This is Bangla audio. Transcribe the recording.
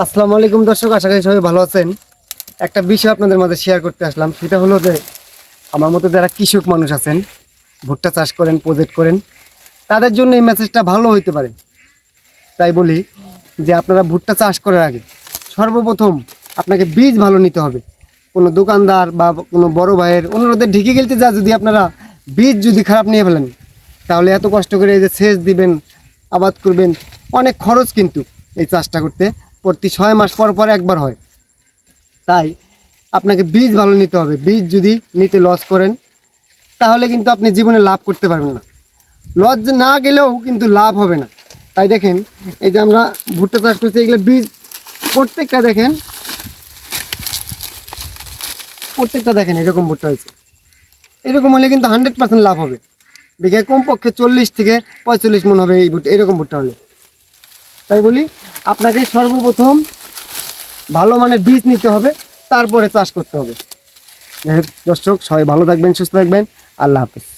আসসালামু আলাইকুম দর্শক, আশা করি সবাই ভালো আছেন। একটা বিষয় আপনাদের মাঝে শেয়ার করতে আসলাম, সেটা হলো যে আমার মতো যারা কৃষক মানুষ আছেন, ভুট্টা চাষ করেন প্রজেক্ট করেন, তাদের জন্য এই মেসেজটা ভালো হইতে পারে। তাই বলি যে আপনারা ভুট্টা চাষ করার আগে সর্বপ্রথম আপনাকে বীজ ভালো নিতে হবে। কোনো দোকানদার বা কোনো বড় ভাইয়ের অনুরোধে ঢেকে গেলতে যা, যদি আপনারা বীজ যদি খারাপ নিয়ে ফেলেন, তাহলে এত কষ্ট করে এই যে সেচ দিবেন, আবাদ করবেন, অনেক খরচ কিন্তু এই চাষটা করতে প্রতি ছয় মাস পর পর একবার হয়। তাই আপনাকে বীজ ভালো নিতে হবে। বীজ যদি নিতে লস করেন, তাহলে কিন্তু আপনি জীবনে লাভ করতে পারবেন না। লস না গেলেও কিন্তু লাভ হবে না। তাই দেখেন, এই যে আমরা ভুট্টা চাষ করছি, এগুলো বীজ প্রত্যেকটা দেখেন প্রত্যেকটা দেখেন এরকম ভুট্টা হয়েছে। এরকম হলে কিন্তু হান্ড্রেড পার্সেন্ট লাভ হবে। বিঘায় কমপক্ষে চল্লিশ থেকে পঁয়তাল্লিশ মন হবে এই ভুট্টা, এরকম ভুট্টা হলে। তাই বলি আপনাকে সর্বপ্রথম ভালো মানের বীজ নিতে হবে, তারপরে চাষ করতে হবে। দর্শক, সবাই ভালো থাকবেন, সুস্থ থাকবেন। আল্লাহ হাফেজ।